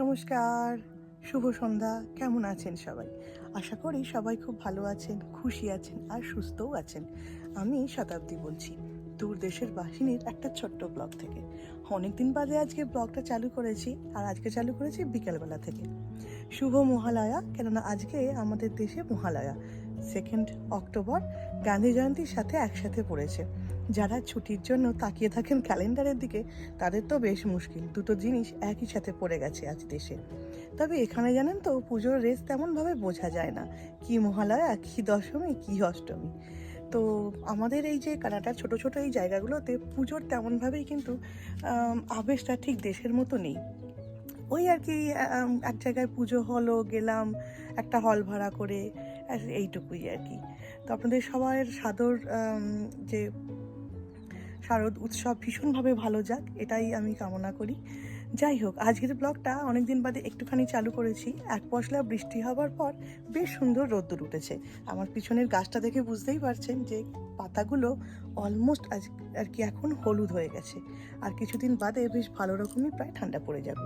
নমস্কার, শুভ সন্ধ্যা, কেমন আছেন সবাই? আশা করি সবাই খুব ভালো আছেন, খুশি আছেন আর সুস্থও আছেন। আমি শতাব্দী বলছি, দূর দেশের বাসিনীর একটা ছোট্ট ব্লগ থেকে। অনেকদিন বাদে আজকে ব্লগটা চালু করেছি আর আজকে চালু করেছি বিকেলবেলা থেকে। শুভ মহালয়া, কেননা আজকে আমাদের দেশে মহালয়া। সেকেন্ড অক্টোবর, গান্ধী জয়ন্তীর সাথে একসাথে পড়েছে। যারা ছুটির জন্য তাকিয়ে থাকেন ক্যালেন্ডারের দিকে, তাদের তো বেশ মুশকিল। দুটো জিনিস একই সাথে পড়ে গেছে আজ দেশে। তবে এখানে জানেন তো, পুজোর রেস তেমনভাবে বোঝা যায় না। কি মহালয়া, কি দশমী, কি অষ্টমী। তো আমাদের এই যে কানাডার ছোট ছোট এই জায়গাগুলোতে পুজোর তেমনভাবেই কিন্তু আবেশটা ঠিক দেশের মতো নেই। ওই আর কি এক জায়গায় পুজো হলো, গেলাম, একটা হল ভাড়া করে এইটুকুই আর কি। তো আপনাদের সবার সাদর যে শারদ উৎসব ভীষণভাবে ভালো যাক এটাই আমি কামনা করি। যাই হোক, আজকের ব্লগটা অনেকদিন বাদে একটুখানি চালু করেছি। এক পশলা বৃষ্টি হওয়ার পর বেশ সুন্দর রোদ্দুর উঠেছে। আমার পিছনের গাছটা দেখে বুঝতেই পারছেন যে পাতাগুলো অলমোস্ট আজ আর কি এখন হলুদ হয়ে গেছে। আর কিছুদিন বাদে বেশ ভালো রকমই প্রায় ঠান্ডা পড়ে যাবে।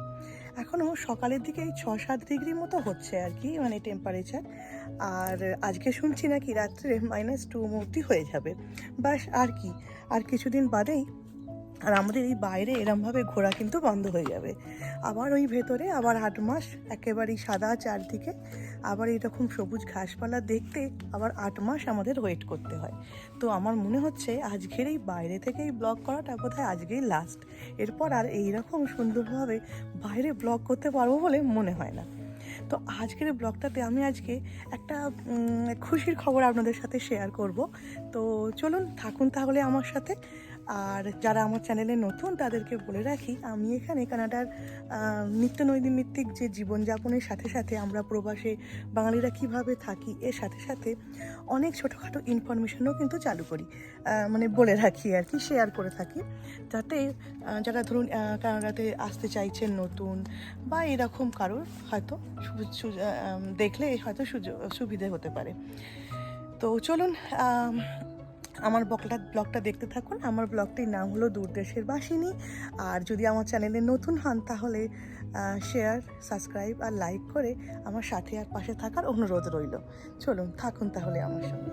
এখনও সকালের দিকে এই ছ সাত ডিগ্রি মতো হচ্ছে আর কি মানে টেম্পারেচার আর আজকে শুনছি নাকি রাত্রে মাইনাস টু অবধি হয়ে যাবে। বাস আর কি। আর কিছুদিন বাদেই আর আমাদের এই বাইরে এরমভাবে ঘোরা কিন্তু বন্ধ হয়ে যাবে। আবার ওই ভেতরে আবার আট মাস একেবারেই সাদা চারদিকে, আবার এরকম সবুজ ঘাসপালা দেখতে আবার আট মাস আমাদের ওয়েট করতে হয়। তো আমার মনে হচ্ছে আজকের এই বাইরে থেকে এই ব্লগ করাটা বোধহয় আজকেই লাস্ট এরপর আর এইরকম সুন্দরভাবে বাইরে ব্লগ করতে পারব বলে মনে হয় না। তো আজকের ব্লগটাতে আমি আজকে একটা খুশির খবর আপনাদের সাথে শেয়ার করব। তো চলুন থাকুন তাহলে আমার সাথে। আর যারা আমার চ্যানেলে নতুন, তাদেরকে বলে রাখি, আমি এখানে কানাডার নিত্য নৈমিত্তিক যে জীবনযাপনের সাথে সাথে আমরা প্রবাসে বাঙালিরা কীভাবে থাকি, এর সাথে সাথে অনেক ছোটোখাটো ইনফরমেশনও কিন্তু চালু করি। মানে বলে রাখি আর কি শেয়ার করে থাকি। যাতে যারা ধরুন কানাডাতে আসতে চাইছেন নতুন বা এরকম কারোর হয়তো দেখলে হয়তো সুযোগ, সুবিধে হতে পারে। তো চলুন আমার ব্লগটা ব্লগটা দেখতে থাকুন। আমার ব্লগটির নাম হলো দূরদেশের বাসিনী। আর যদি আমার চ্যানেলে নতুন হন, তাহলে শেয়ার সাবস্ক্রাইব আর লাইক করে আমার সাথে আর পাশে থাকার অনুরোধ রইল। চলুন, থাকুন তাহলে আমার সঙ্গে।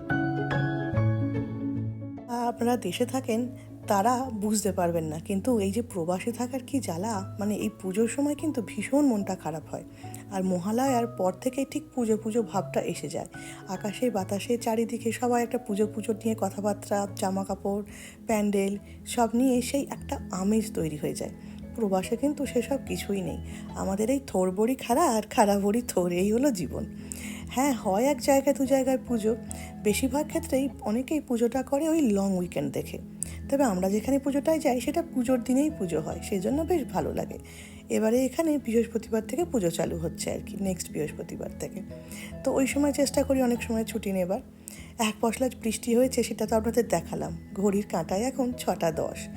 আপনারা দেশে থাকেন তারা বুঝতে পারবেন না। কিন্তু এই যে প্রবাসে থাকার কি জ্বালা মানে এই পুজোর সময় কিন্তু ভীষণ মনটা খারাপ হয়। আর মহালয়ার পর থেকে ঠিক পুজো পুজো ভাবটা এসে যায়। আকাশে, বাতাসে, চারিদিকে সবাই একটা পুজো পুজো নিয়ে কথাবার্তা জামা কাপড় প্যান্ডেল, সব নিয়ে সেই একটা আমেজ তৈরি হয়ে যায়। প্রবাসে কিন্তু সেসব কিছুই নেই। আমাদের এই থোর বড়ি খাড়া আর খাড়া বড়ি থোর এই হলো জীবন। হ্যাঁ হয় এক জায়গায় দু জায়গায় পুজো। বেশিরভাগ ক্ষেত্রেই অনেকেই পুজোটা করে ওই লং উইকেন্ড দেখে। তবে আমরা যেখানে পুজোটায় যাই, সেটা পুজোর দিনেই পুজো হয়। সেই জন্য বেশ ভালো লাগে। এবারে এখানে বৃহস্পতিবার থেকে পুজো চালু হচ্ছে আর কি নেক্সট বৃহস্পতিবার থেকে। তো ওই সময় চেষ্টা করি অনেক সময় ছুটি নেবার। এক পশলা বৃষ্টি হয়েছে, সেটা তো আপনাদের দেখালাম। ঘড়ির কাঁটায় এখন ছটা দশ।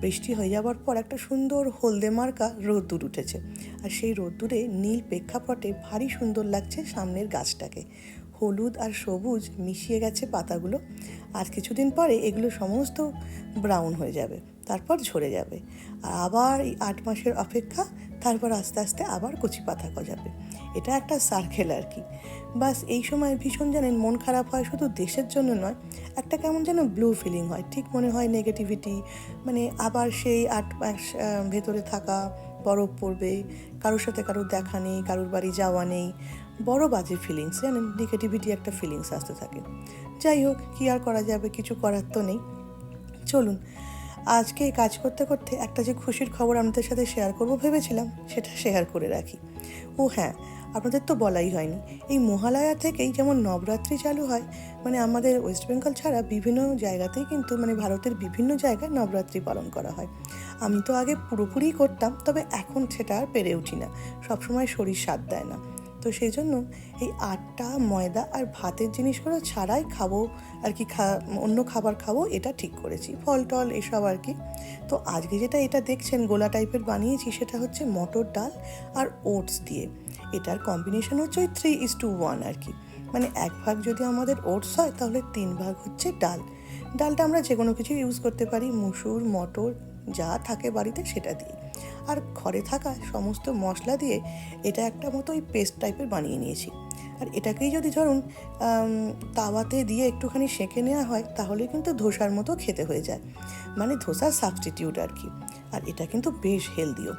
বৃষ্টি হয়ে যাওয়ার পর একটা সুন্দর হলদে মার্কা রোদ্দুর উঠেছে। আর সেই রোদ্দুরে নীল প্রেক্ষাপটে ভারী সুন্দর লাগছে সামনের গাছটাকে। হলুদ আর সবুজ মিশিয়ে গেছে পাতাগুলো। আর কিছুদিন পরে এগুলো সমস্ত ব্রাউন হয়ে যাবে, তারপর ঝরে যাবে। আর আবার এই আট মাসের অপেক্ষা তারপর আস্তে আস্তে আবার কচি পাতা গজাবে। এটা একটা সার্কেল আর কি। বাস এই সময় ভীষণ জানেন মন খারাপ হয়, শুধু দেশের জন্য নয়, একটা কেমন যেন ব্লু ফিলিং হয়। ঠিক মনে হয় নেগেটিভিটি মানে আবার সেই আট মাস ভেতরে থাকা বরফ পড়বে, কারোর সাথে কারোর দেখা নেই, কারোর বাড়ি যাওয়া নেই। বড় বাজে ফিলিংস জানেন নেগেটিভিটি একটা ফিলিংস আসতে থাকে। যাই হোক, কী আর করা যাবে, কিছু করার তো নেই। চলুন, আজকে কাজ করতে করতে একটা যে খুশির খবর আপনাদের সাথে শেয়ার করব ভেবেছিলাম, সেটা শেয়ার করে রাখি। ও হ্যাঁ আপনাদের তো বলাই হয়নি। এই মহালয়া থেকেই যেমন নবরাত্রি চালু হয় মানে আমাদের ওয়েস্ট বেঙ্গল ছাড়া বিভিন্ন জায়গাতেই কিন্তু মানে ভারতের বিভিন্ন জায়গায় নবরাত্রি পালন করা হয়। আমি তো আগে পুরোপুরি করতাম, তবে এখন সেটা আর পেরে উঠি না। সবসময় শরীর সাথ দেয় না। তো সেই জন্য এই আটা ময়দা আর ভাতের জিনিসগুলো ছাড়াই খাব আর কি, খা, অন্য খাবার খাব, এটা ঠিক করেছি। ফল টল এসব আর কি। তো আজকে যেটা এটা দেখছেন, গোলা টাইপের বানিয়েছি, সেটা হচ্ছে মটর ডাল আর ওটস দিয়ে। এটার কম্বিনেশন হচ্ছে ওই থ্রি ইস টু ওয়ান আর কি। মানে এক ভাগ যদি আমাদের ওটস হয়, তাহলে তিন ভাগ হচ্ছে ডাল। ডালটা আমরা যে কোনো কিছু ইউজ করতে পারি, মুসুর, মটর, যা থাকে বাড়িতে সেটা দিই আর ঘরে থাকা সমস্ত মশলা দিয়ে এটা একটা মতো ওই পেস্ট টাইপের বানিয়ে নিয়েছি। আর এটাকেই যদি ধরুন তাওয়াতে দিয়ে একটুখানি সেঁকে নেওয়া হয়, তাহলে কিন্তু ধোসার মতো খেতে হয়ে যায়। মানে ধোসার সাবস্টিটিউট আর কি। আর এটা কিন্তু বেশ হেলদিও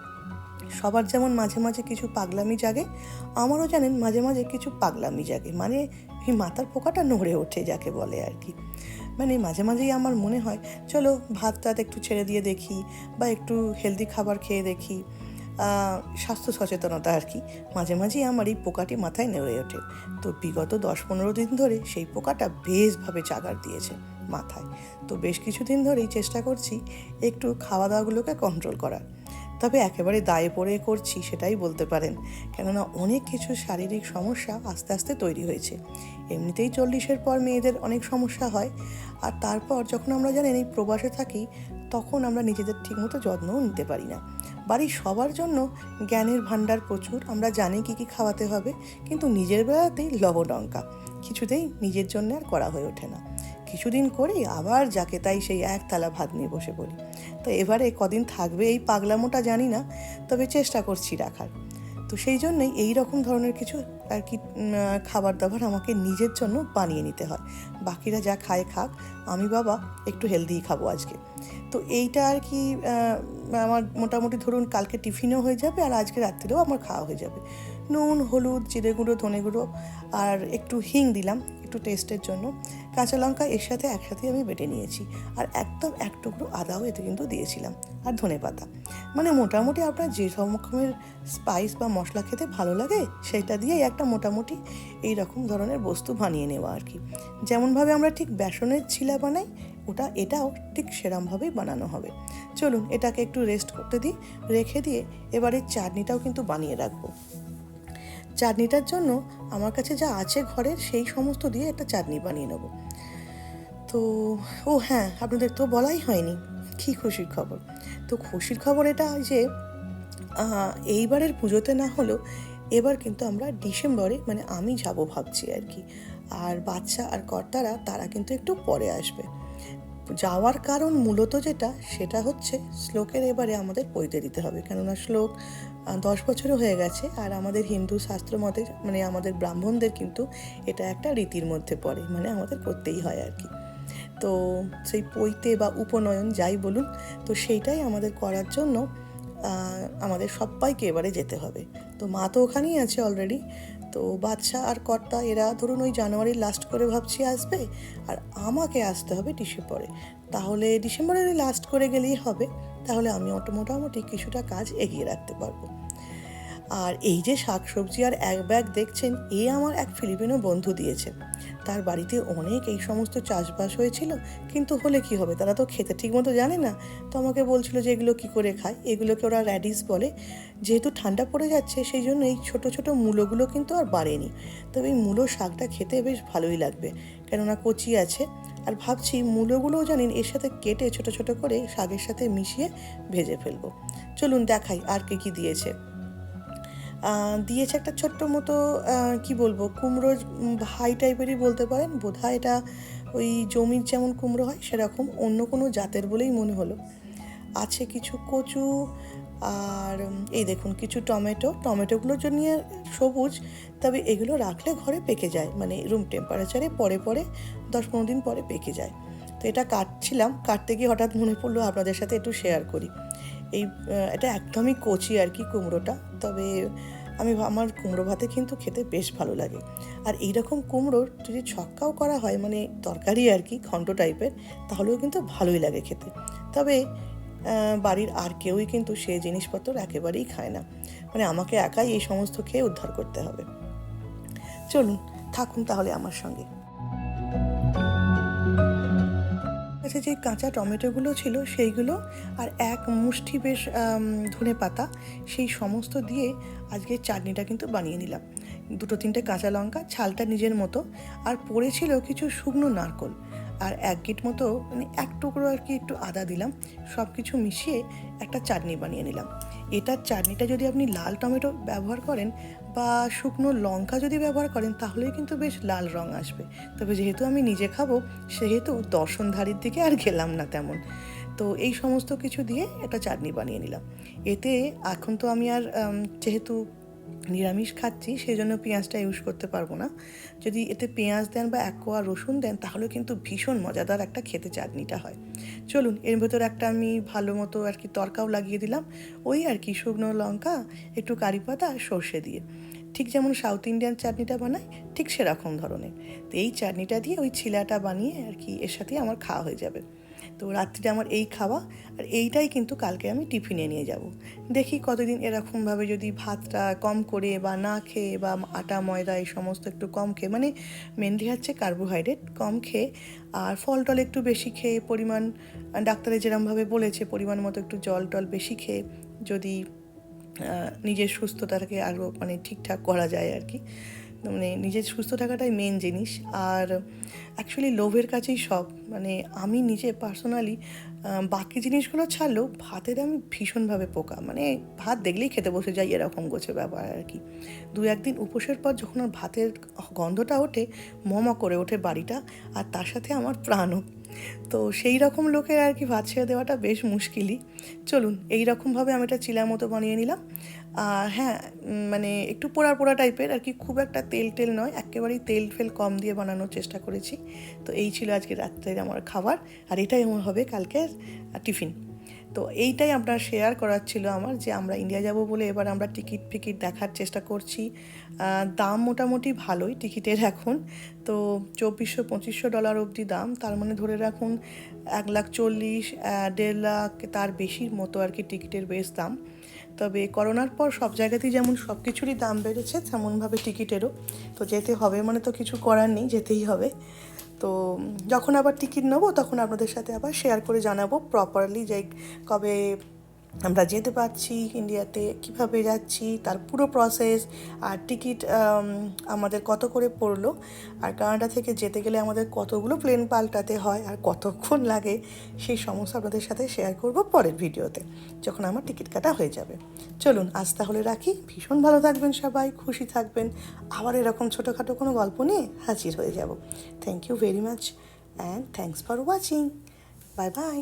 সবার যেমন মাঝে মাঝে কিছু পাগলামি জাগে, আমারও জানেন মাঝে মাঝে কিছু পাগলামি জাগে। মানে এই মাথার পোকাটা নড়ে ওঠে যাকে বলে আর কি। মানে মাঝে মাঝেই আমার মনে হয়, চলো ভাত টাত একটু ছেড়ে দিয়ে দেখি বা একটু হেলদি খাবার খেয়ে দেখি। স্বাস্থ্য সচেতনতা আর কি। মাঝে মাঝেই আমার এই পোকাটি মাথায় নেড়ে ওঠে। তো বিগত দশ পনেরো দিন ধরে সেই পোকাটা বেশভাবে চাগার দিয়েছে মাথায়। তো বেশ কিছুদিন ধরেই চেষ্টা করছি একটু খাওয়া দাওয়াগুলোকে কন্ট্রোল করার। তবে একেবারে দায়ে পড়ে করছি সেটাই বলতে পারেন। কেননা অনেক কিছু শারীরিক সমস্যা আস্তে আস্তে তৈরি হয়েছে। এমনিতেই চল্লিশের পর মেয়েদের অনেক সমস্যা হয়। আর তারপর যখন আমরা জানেন এই প্রবাসে থাকি, তখন আমরা নিজেদের ঠিকমতো যত্নও নিতে পারি না। বাড়ির সবার জন্য জ্ঞানের ভাণ্ডার প্রচুর, আমরা জানি কী কী খাওয়াতে হবে, কিন্তু নিজের বেলাতেই লবডঙ্কা কিছুতেই নিজের জন্য আর করা হয়ে ওঠে না। কিছুদিন করেই আবার যাকে তাই সেই এক থালা ভাত নিয়ে বসে পড়ি। তো এবারে কদিন থাকবে এই পাগলামোটা জানি না, তবে চেষ্টা করছি রাখার। তো সেই জন্যই এই রকম ধরনের কিছু আর কি খাবার দাবার আমাকে নিজের জন্য বানিয়ে নিতে হয়। বাকিরা যা খায় খাক, আমি বাবা একটু হেলদিই খাব আজকে। তো এইটা আর কি আমার মোটামুটি ধরুন কালকে টিফিনও হয়ে যাবে আর আজকে রাত্রিরেও আমার খাওয়া হয়ে যাবে। নুন, হলুদ, জিরে গুঁড়ো, ধনে গুঁড়ো আর একটু হিং দিলাম। একটু টেস্টের জন্য। কাঁচা লঙ্কা এর সাথে একসাথে আমি বেটে নিয়েছি। আর একদম এক টুকরো আদাও এতে কিন্তু দিয়েছিলাম। আর ধনে পাতা। মানে মোটামুটি আপনার যে রকমের স্পাইস বা মশলা খেতে ভালো লাগে, সেটা দিয়েই একটা মোটামুটি এই রকম ধরনের বস্তু বানিয়ে নেওয়া আর কি। যেমনভাবে আমরা ঠিক বেসনের ছিলা বানাই, ওটা এটাও ঠিক সেরমভাবেই বানানো হবে। চলুন এটাকে একটু রেস্ট করতে দিই। রেখে দিয়ে এবারে চাটনিটাও কিন্তু বানিয়ে রাখব। চাটনিটার জন্য আমার কাছে যা আছে ঘরের সেই সমস্ত দিয়ে একটা চাটনি বানিয়ে নেব। তো, ও হ্যাঁ আপনাদের তো বলাই হয়নি। কী খুশির খবর? তো খুশির খবর এটা যে এইবারের পুজোতে না হলেও এবার কিন্তু আমরা ডিসেম্বরে মানে আমি যাব ভাবছি আর কি। আর বাচ্চা আর কর্তারা, তারা কিন্তু একটু পরে আসবে। যাওয়ার কারণ মূলত যেটা, সেটা হচ্ছে শ্লোকের এবারে আমাদের পইতে দিতে হবে। কেননা শ্লোক দশ বছরও হয়ে গেছে আর আমাদের হিন্দু শাস্ত্র মতে মানে আমাদের ব্রাহ্মণদের কিন্তু এটা একটা রীতির মধ্যে পড়ে মানে আমাদের করতেই হয় আর কি। তো সেই পৈতে বা উপনয়ন যাই বলুন, তো সেইটাই আমাদের করার জন্য আমাদের সবাইকে এবারে যেতে হবে। তো মা তো ওখানেই আছে অলরেডি তো বাদশাহ আর কর্তা, এরা ধরুন ওই জানুয়ারির লাস্ট করে ভাবছি আসবে, আর আমাকে আসতে হবে ডিসেম্বরে। তাহলে ডিসেম্বরের লাস্ট করে গেলেই হবে, তাহলে আমি মোটামুটি কিছুটা কাজ এগিয়ে রাখতে পারব। আর এই যে শাকসবজি আর এক ব্যাগ দেখছেন, এ আমার এক ফিলিপিনো বন্ধু দিয়েছে। তার বাড়িতে অনেক এই সমস্ত চাষবাস হয়েছিল, কিন্তু হলে কি হবে? তারা তো খেতে ঠিকমতো জানে না। তো আমাকে বলছিল যে এগুলো কি করে খায়? এগুলোকে ওরা র্যাডিস বলে। যেহেতু ঠান্ডা পড়ে যাচ্ছে, সেই জন্য এই ছোট ছোট মূলোগুলো কিন্তু আর বাড়েনি। তবে এই মূলো শাকটা খেতে বেশ ভালোই লাগবে। কেননা কচি আছে। আর ভাবছি মূলোগুলোও জানেন, এর সাথে কেটে ছোট ছোট করে শাকের সাথে মিশিয়ে ভেজে ফেলব। চলুন দেখাই আর কি কি দিয়েছে। দিয়েছে একটা ছোট্ট মতো কি বলব, কুমড়ো হাই টাইপেরই বলতে পারেন। বোধহয় এটা ওই জমির যেমন কুমড়ো হয়, সেরকম অন্য কোনো জাতের বলেই মনে হলো। আছে কিছু কচু আর এই দেখুন, কিছু টমেটো। টমেটোগুলোর জন্য সবুজ, তবে এগুলো রাখলে ঘরে পেকে যায় মানে রুম টেম্পারেচারে পরে পরে, দশ পনেরো দিন পরে পেকে যায়। তো এটা কাটছিলাম, কাটতে গিয়ে হঠাৎ মনে পড়ল আপনাদের সাথে একটু শেয়ার করি। এই এটা একদমই কচি আর কি কুমড়োটা, তবে আমি আমার কুমড়ো ভাতে কিন্তু খেতে বেশ ভালো লাগে। আর এই রকম কুমড়োর যদি ছক্কাও করা হয় মানে তরকারি আর কি, ঘন্ট টাইপের তাহলেও কিন্তু ভালোই লাগে খেতে। তবে বাড়ির আর কেউই কিন্তু সে জিনিসপত্র একেবারেই খায় না। মানে আমাকে একাই এই সমস্ত খেয়ে উদ্ধার করতে হবে। চলুন, থাকুন তাহলে আমার সঙ্গে। কাছে যে কাঁচা টমেটোগুলো ছিল সেইগুলো আর এক মুষ্টি বেশ ধনে পাতা, সেই সমস্ত দিয়ে আজকে চাটনিটা কিন্তু বানিয়ে নিলাম। দুটো তিনটে কাঁচা লঙ্কা, ছালটা নিজের মতো আর পড়েছিল কিছু শুকনো নারকোল। আর এক গিট মতো মানে এক টুকরো আর কি একটু আদা দিলাম সব কিছু মিশিয়ে একটা চাটনি বানিয়ে নিলাম। এটার চাটনিটা যদি আপনি লাল টমেটো ব্যবহার করেন বা শুকনো লঙ্কা যদি ব্যবহার করেন, তাহলেই কিন্তু বেশ লাল রং আসবে। তবে যেহেতু আমি নিজে খাব, সেহেতু দর্শনধারীর দিকে আর গেলাম না তেমন। তো এই সমস্ত কিছু দিয়ে একটা চাটনি বানিয়ে নিলাম। এতে এখন তো আমি আর যেহেতু নিরামিষ খাচ্ছি সেই জন্য পেঁয়াজটা ইউজ করতে পারব না। যদি এতে পেঁয়াজ দেন বা এক কোয়া রসুন দেন তাহলে কিন্তু ভীষণ মজাদার একটা খেতে চাটনিটা হয়। চলুন, এর ভেতর একটা আমি ভালো মতো আর কি তরকাও লাগিয়ে দিলাম। ওই আর কি শুকনো লঙ্কা, একটু কারি পাতা আর সর্ষে দিয়ে। ঠিক যেমন সাউথ ইন্ডিয়ান চাটনিটা বানাই, ঠিক সেরকম ধরনের। তো এই চাটনিটা দিয়ে ওই ছিলাটা বানিয়ে আর কি এর সাথে আমার খাওয়া হয়ে যাবে। তো রাত্রিটা আমার এই খাওয়া আর এইটাই কিন্তু কালকে আমি টিফিনে নিয়ে যাব। দেখি কতদিন এরকমভাবে যদি ভাতটা কম করে বা না খেয়ে বা আটা, ময়দা এই সমস্ত একটু কম খেয়ে মানে মেনলি হচ্ছে কার্বোহাইড্রেট কম খেয়ে আর ফল টল একটু বেশি খেয়ে পরিমাণ, ডাক্তারে যেরমভাবে বলেছে পরিমাণ মতো একটু জল টল বেশি খেয়ে যদি নিজের সুস্থতাটাকে আরও মানে ঠিকঠাক করা যায় আর কি। মানে নিজের সুস্থ থাকাটাই মেন জিনিস। আর অ্যাকচুয়ালি লোভের কাছেই সব। মানে আমি নিজে পার্সোনালি বাকি জিনিসগুলো ছাড়লেও ভাতের আমি ভীষণভাবে পোকা। মানে ভাত দেখলেই খেতে বসে যাই এরকম গোছে ব্যাপার আর কি। দু একদিন উপোসের পর যখন আর ভাতের গন্ধটা ওঠে, মমা করে ওঠে বাড়িটা, আর তার সাথে আমার প্রাণও। তো সেই রকম লোকের আর কি ভাত ছেড়ে দেওয়াটা বেশ মুশকিলই। চলুন, এই রকমভাবে আমি এটা চিলার মতো বানিয়ে নিলাম। হ্যাঁ মানে একটু পোড়া পোড়া টাইপের আর কি খুব একটা তেল টেল নয় একেবারেই তেল ফেল কম দিয়ে বানানোর চেষ্টা করেছি। তো এই ছিল আজকে রাত্রের আমার খাবার আর এটাই আমার হবে কালকের আহ, টিফিন। তো এইটাই আপনার শেয়ার করার ছিল আমার যে আমরা ইন্ডিয়া যাব বলে এবার আমরা টিকিট ফিকিট দেখার চেষ্টা করছি। দাম মোটামুটি ভালোই টিকিটের এখন। তো চব্বিশশো পঁচিশশো ডলার অবধি দাম তার মানে ধরে রাখুন এক লাখ চল্লিশ দেড় লাখ তার বেশির মতো আর কি টিকিটের বেশ দাম। তবে করোনার পর সব জায়গাতেই যেমন সব কিছুরই দাম বেড়েছে, তেমনভাবে টিকিটেরও। তো যেতে হবে মানে তো কিছু করার নেই, যেতেই হবে। তো যখন আবার টিকিট নেব তখন আপনাদের সাথে আবার শেয়ার করে জানাব প্রপারলি যে কবে আমরা যেতে পারছি ইন্ডিয়াতে কীভাবে যাচ্ছি, তার পুরো প্রসেস আর টিকিট আমাদের কত করে পড়ল, আর কানাডা থেকে যেতে গেলে আমাদের কতগুলো প্লেন পাল্টাতে হয়, আর কতক্ষণ লাগে, সেই সমস্ত আপনাদের সাথে শেয়ার করব পরের ভিডিওতে, যখন আমার টিকিট কাটা হয়ে যাবে। চলুন, আজ তাহলে রাখি। ভীষণ ভালো থাকবেন সবাই, খুশি থাকবেন। আবার এরকম ছোটোখাটো কোনো গল্প নিয়ে হাজির হয়ে যাব। Thank you very much and thanks for watching bye bye